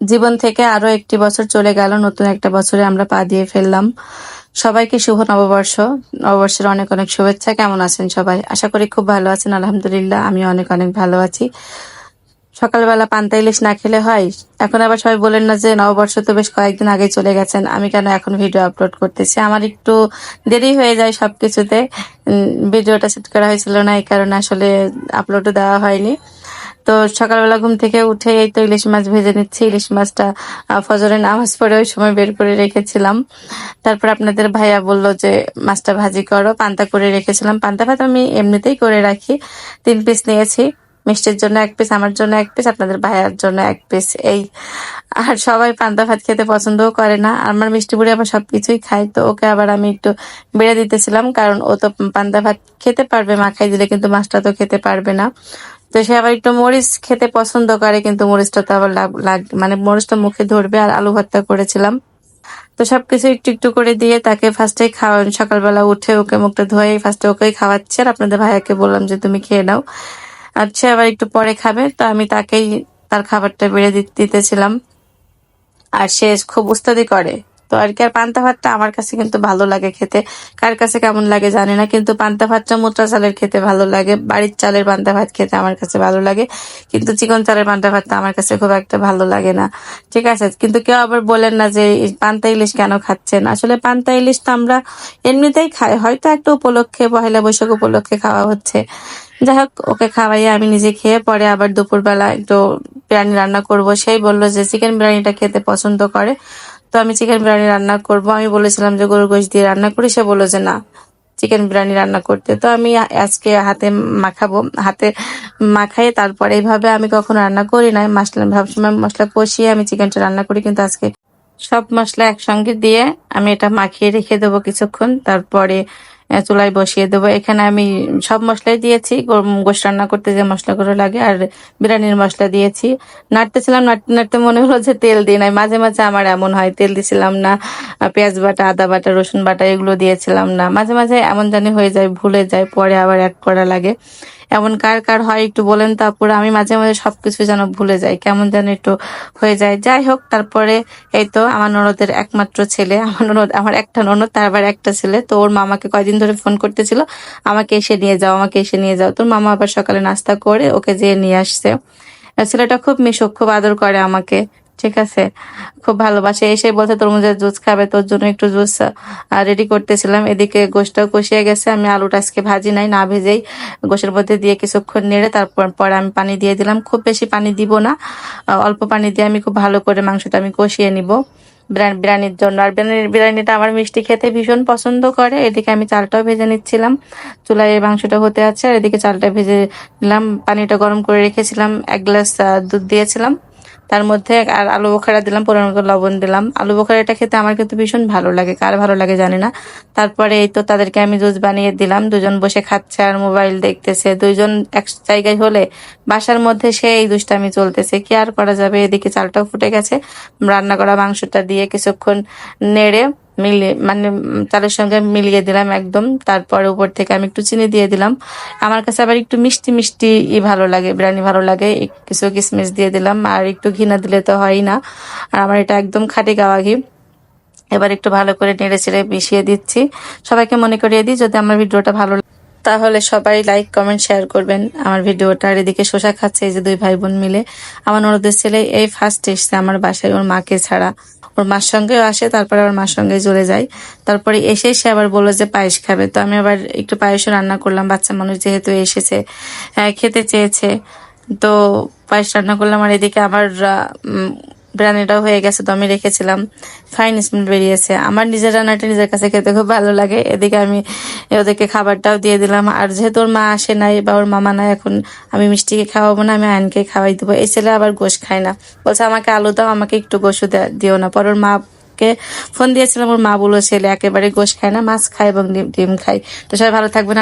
জীবন থেকে আরও একটি বছর চলে গেল নতুন একটা বছরে আমরা পা দিয়ে ফেললাম। সবাইকে শুভ নববর্ষ। নববর্ষের অনেক অনেক শুভেচ্ছা। কেমন আছেন সবাই? আশা করি খুব ভালো আছেন আলহামদুলিল্লাহ। আমি অনেক অনেক ভালো আছি। সকালবেলা পান্তা ইলিশ না খেলে হয়? এখন আবার সবাই বলেন না যে নববর্ষ তো বেশ কয়েকদিন আগে চলে গেছেন। আমি কেন এখন ভিডিও আপলোড করতেছি? আমার একটু দেরি হয়ে যায় সবকিছুতে। উম, ভিডিওটা সেট করা হয়েছিল না এই কারণে আসলে আপলোডও দেওয়া হয়নি। তো সকালবেলা ঘুম থেকে উঠে এই তো ইলিশ মাছ ভেজে নিচ্ছি। ইলিশ মাছটা ফজরের নামাজ পড়ে ওই সময় বের করে রেখেছিলাম। তারপর আপনাদের ভাইয়া বলল যে, মাছটা ভাজি করো। পান্তা করে রেখেছিলাম। পান্তা ভাত আমি এমনিতেই করে রাখি। তিন পিস নিয়েছি। মিষ্টির জন্য এক পিস আমার জন্য এক পিস আপনাদের ভাইয়ার জন্য এক পিস এই। আর সবাই পান্তা ভাত খেতে পছন্দও করে না। আমার মিষ্টি বুড়ি আবার সবকিছুই খায়, তো ওকে আবার আমি একটু বেড়ে দিতেছিলাম, কারণ ও তো পান্তা ভাত খেতে পারবে, মাখাই দিলে কিন্তু মাছটা তো খেতে পারবে না। তো সে আবার একটু মরিচ খেতে পছন্দ করে, কিন্তু মরিচটা তো আবার লাগ- মানে মরিচটা মুখে ধরবে আর আলু ভর্তা করেছিলাম। তো সবকিছু একটু একটু করে দিয়ে তাকে ফার্স্টে খাওয়া সকালবেলা উঠে ওকে মুখটা ধুয়ে ফার্স্টে ওকেই খাওয়াচ্ছে আর আপনাদের ভাইয়াকে বললাম যে, তুমি খেয়ে নাও। আচ্ছা আবার একটু পরে খাবে, তো আমি তাকেই তার খাবারটা বেড়ে দিতেছিলাম। আর সে খুব উস্তাদি করে। তো আর কি, আর পান্তা ভাতটা আমার কাছে কিন্তু ভালো লাগে খেতে। কার কাছে কেমন লাগে জানি না, কিন্তু পান্তা ভাতটা মোটা চালের খেতে ভালো লাগে। বাড়ির চালের পান্তা ভাত খেতে আমার কাছে ভালো লাগে। কিন্তু চিকন চালের পান্তা ভাতটা আমার কাছে খুব একটা ভালো লাগে না। ঠিক আছে, কিন্তু কেউ আবার বলেন না যে পান্তা ইলিশ কেন খাচ্ছেন? আসলে পান্তা ইলিশ তো আমরা এমনিতেই খাই, হয়তো একটা উপলক্ষে, পহেলা বৈশাখ উপলক্ষে খাওয়া হচ্ছে। যাই হোক, ওকে খাওয়াইয়ে আমি নিজে খেয়ে পরে আবার দুপুরবেলা একটু বিরিয়ানি রান্না করব। সেই বলল যে, চিকেন বিরিয়ানিটা খেতে পছন্দ করে। তো আমি চিকেন বিরিয়ানি রান্না করব। আমি বলেছিলাম যে গরুর গোশ দিয়ে রান্না করি, সে বলো যে না চিকেন বিরিয়ানি রান্না করতে। তো আমি আজকে হাতে মাখাবো। হাতে মাখাই তারপরে এইভাবে আমি কখনো রান্না করি না মশলা, সবসময় মশলা কষিয়ে আমি চিকেনটা রান্না করি, কিন্তু আজকে সব মশলা একসঙ্গে দিয়ে আমি এটা মাখিয়ে রেখে দেবো কিছুক্ষণ। তারপরে চুলায় বসিয়ে দেবো। এখানে আমি সব মশলাই দিয়েছি। গোশ রান্না করতে যে মশলাগুলো লাগে, আর বিরিয়ানির মশলা দিয়েছি। নাড়তেছিলাম, নাড়তে নাড়তে মনে হলো যে তেল দিই নাই। মাঝে মাঝে আমার এমন হয়, তেল দিছিলাম না। পেঁয়াজ বাটা, আদা বাটা, রসুন বাটা, এগুলো দিয়েছিলাম না। মাঝে মাঝে এমন জানি হয়ে যায়, ভুলে যায়, পরে আবার অ্যাড করা লাগে। এমন কার কার হয় একটু বলেন তারপরে আমি মাঝে মাঝে সবকিছু যেন ভুলে যাই, কেমন যেন একটু হয়ে যায়। যাই হোক, তারপরে এই তো আমার ননদের একমাত্র ছেলে, আমার ননদ, আমার একটা ননদ, তার আবার একটা ছেলে। তো ওর মামাকে কয়দিন ধরে ফোন করতেছিল, আমাকে এসে নিয়ে যাও, আমাকে এসে নিয়ে যাও। তোর মামা আবার সকালে নাস্তা করে ওকে যেয়ে নিয়ে আসছে। ছেলেটা খুব মিশুক, খুব আদর করে আমাকে। ঠিক আছে? খুব ভালোবাসে। এসে বলছে তরমুজের জুস খাবে, তোর জন্য একটু জুস রেডি করতেছিলাম। এদিকে গোশটাও কষিয়ে গেছে। আমি আলুটা আজকে ভাজি নাই, না ভেজেই গোশের মধ্যে দিয়ে কিছুক্ষণ নেড়ে তারপর, পরে আমি পানি দিয়ে দিলাম। খুব বেশি পানি দিব না। অল্প পানি দিয়ে আমি খুব ভালো করে মাংসটা আমি কষিয়ে নিব। বিরিয়ানির জন্য। আর বিরিয়ানিটা আমার মিষ্টি খেতে ভীষণ পছন্দ করে। এদিকে আমি চালটাও ভেজে নিচ্ছিলাম। চুলায় মাংসটা হতে আছে। আর এদিকে চালটা ভেজে নিলাম। পানিটা গরম করে রেখেছিলাম। এক গ্লাস দুধ দিয়েছিলাম। তার মধ্যে আর আলু বোখারা দিলাম, পরিমাণ করে লবণ দিলাম। আলু বোখারাটা খেতে আমার কিন্তু ভীষণ ভালো লাগে, কার ভালো লাগে জানি না। তারপরে এই তো তাদেরকে আমি জুস বানিয়ে দিলাম, দুজন বসে খাচ্ছে আর মোবাইল দেখতেছে। দুইজন এক জায়গায় হলে বাসার মধ্যে সেই দুষ্টামি চলতেছে, কি আর করা যাবে? এদিকে চালটাও ফুটে গেছে। রান্না করা মাংসটা দিয়ে কিছুক্ষণ নেড়ে মিলিয়ে মানে চালের সঙ্গে মিলিয়ে দিলাম একদম। তারপরে উপর থেকে আমি একটু চিনি দিয়ে দিলাম। আমার কাছে আবার একটু মিষ্টি মিষ্টি ভালো লাগে, বিরিয়ানি ভালো লাগে। কিছু কিশমিশ দিয়ে দিলাম, আর একটু ঘি না দিলে তো হয় না। আর আমার এটা একদম খাঁটি গাওয়া ঘি। এবার একটু ভালো করে নেড়ে চেড়ে মিশিয়ে দিচ্ছি। সবাইকে মনে করিয়ে দিই, যদি আমার ভিডিওটা ভালো তাহলে সবাই লাইক, কমেন্ট, শেয়ার করবেন। আমার ভিডিওটা আর এদিকে শশা খাচ্ছে, এই যে দুই ভাই বোন মিলে। আমার ননদের ছেলে এই ফার্স্ট এসছে, আমার বাসায় ওর মাকে ছাড়া। ওর মার সঙ্গেও আসে, তারপরে ওর মার সঙ্গে চলে যায়। তারপরে এসে সে আবার বলল যে পায়েস খাবে। তো আমি আবার একটু পায়েসও রান্না করলাম, বাচ্চা মানুষ যেহেতু এসেছে খেতে চেয়েছে। তো পায়েস রান্না করলাম আর এদিকে আমার বিরিয়ানিটাও হয়ে গেছে তো আমি রেখেছিলাম। ফাইন স্মেল বেরিয়েছে। আমার নিজের রান্নাটা নিজের কাছে খেতে খুব ভালো লাগে। এদিকে আমি ওদেরকে খাবারটাও দিয়ে দিলাম। আর যেহেতু ওর মা আসে নাই বা ওর মামা নাই, এখন আমি মিষ্টিকে খাওয়াবো না, আমি আয়নকে খাওয়াই দেবো। এই ছেলে আবার গোশ খায় না। বলছে, আমাকে আলু দাও, আমাকে একটু গোশও দিও না। পর ওর মা ফোন দিয়েছিলাম। ওর মা বলল, ছেলে একেবারে গোশ খায় না, মাছ খায় এবং ডিম ডিম খায়। তো সবাই ভালো থাকবেন।